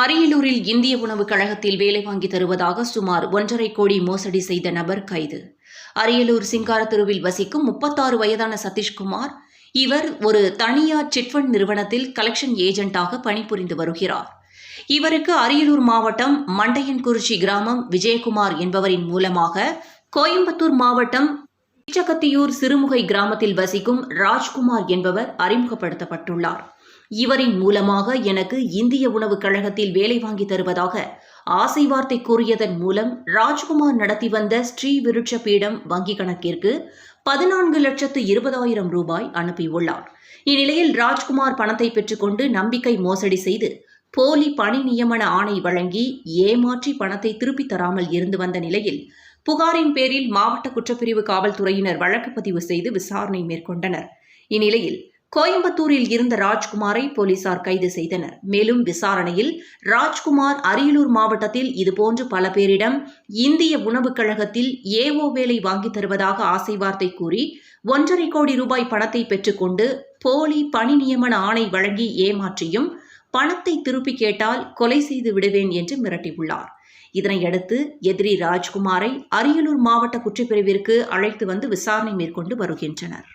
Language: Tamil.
அரியலூரில் இந்திய உணவுக் கழகத்தில் வேலை வாங்கி தருவதாக சுமார் ஒன்றரை கோடி மோசடி செய்த நபர் கைது. அரியலூர் சிங்காரத்தெருவில் வசிக்கும் முப்பத்தாறு வயதான சதீஷ்குமார் இவர் ஒரு தனியார் சிட்ஃபண்ட் நிறுவனத்தில் கலெக்ஷன் ஏஜென்ட்டாக பணிபுரிந்து வருகிறார். இவருக்கு அரியலூர் மாவட்டம் மண்டையன்குறிச்சி கிராமம் விஜயகுமார் என்பவரின் மூலமாக கோயம்புத்தூர் மாவட்டம் பிச்சகத்தியூர் சிறுமுகை கிராமத்தில் வசிக்கும் ராஜ்குமார் என்பவர் அறிமுகப்படுத்தப்பட்டுள்ளார். இவரின் மூலமாக எனக்கு இந்திய உணவுக் கழகத்தில் வேலை வாங்கி தருவதாக ஆசை வார்த்தை கூறியதன் மூலம் ராஜ்குமார் நடத்தி வந்த ஸ்ரீ விருட்ச பீடம் வங்கிக் கணக்கிற்கு பதினான்கு லட்சத்து இருபதாயிரம் ரூபாய் அனுப்பியுள்ளார். இந்நிலையில் ராஜ்குமார் பணத்தை பெற்றுக்கொண்டு நம்பிக்கை மோசடி செய்து போலி பணி நியமன ஆணை வழங்கி ஏமாற்றி பணத்தை திருப்பித் தராமல் இருந்து வந்த நிலையில் புகாரின் பேரில் மாவட்ட குற்றப்பிரிவு காவல்துறையினர் வழக்கு பதிவு செய்து விசாரணை மேற்கொண்டனர். இந்நிலையில் கோயம்புத்தூரில் இருந்த ராஜ்குமாரை போலீசார் கைது செய்தனர். மேலும் விசாரணையில் ராஜ்குமார் அரியலூர் மாவட்டத்தில் இதுபோன்று பல பேரிடம் இந்திய உணவுக் கழகத்தில் ஏஓ வேலை வாங்கித் தருவதாக ஆசை வார்த்தை கூறி ஒன்றரை கோடி ரூபாய் பணத்தை பெற்றுக்கொண்டு போலி பணி நியமன ஆணை வழங்கி ஏமாற்றியும் பணத்தை திருப்பி கேட்டால் கொலை செய்து விடுவேன் என்று மிரட்டியுள்ளார். இதனையடுத்து எதிரி ராஜ்குமாரை அரியலூர் மாவட்ட குற்றப்பிரிவிற்கு அழைத்து வந்து விசாரணை மேற்கொண்டு வருகின்றனர்.